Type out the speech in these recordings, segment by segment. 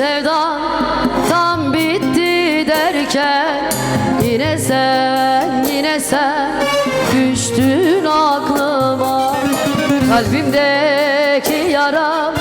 Sevdan tam bitti derken Yine sen, yine sen Düştün aklıma. Kalbimdeki yaram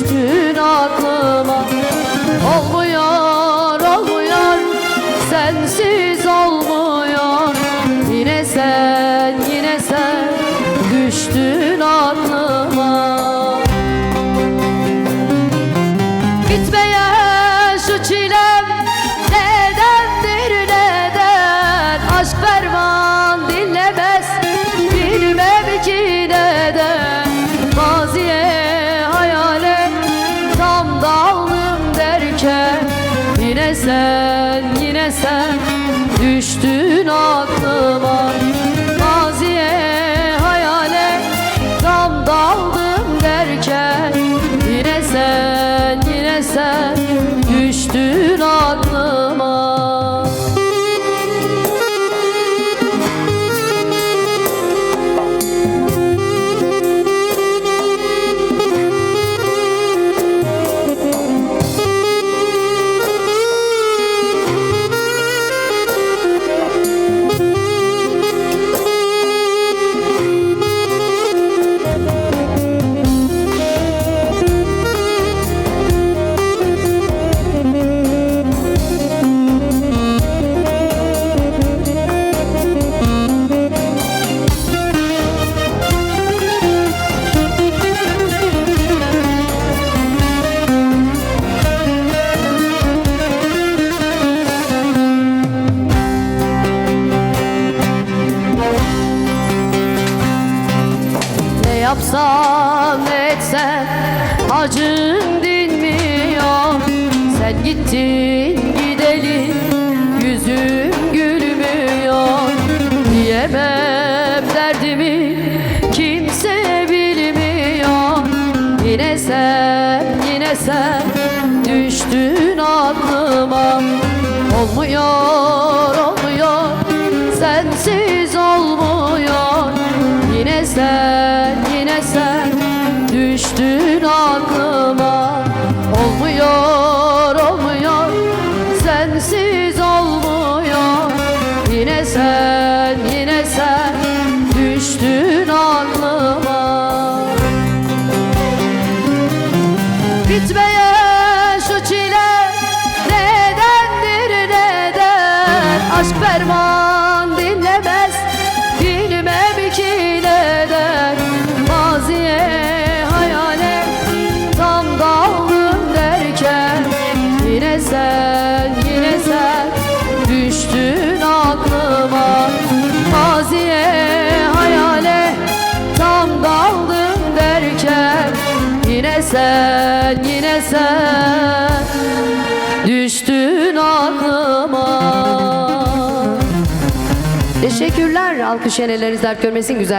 düştün aklıma. Olmuyor olmuyor sensiz olmuyor Yine sen yine sen düştün aklıma. Bitmeyen şu çilem nedendir neden? Aşk ferman sen yine sen düştün aklıma. Maziye hayale tam daldım derken Yine sen yine sen düştün yapsam etsem acım dinmiyor. Sen gittin gideli yüzüm gülmüyor. Diyemem düştün aklıma. Bitmeyen şu çile nedendir neden? Aşk ferman düştün aklıma. Teşekkürler. Alkış yeneleriniz dert görmesin. Güzel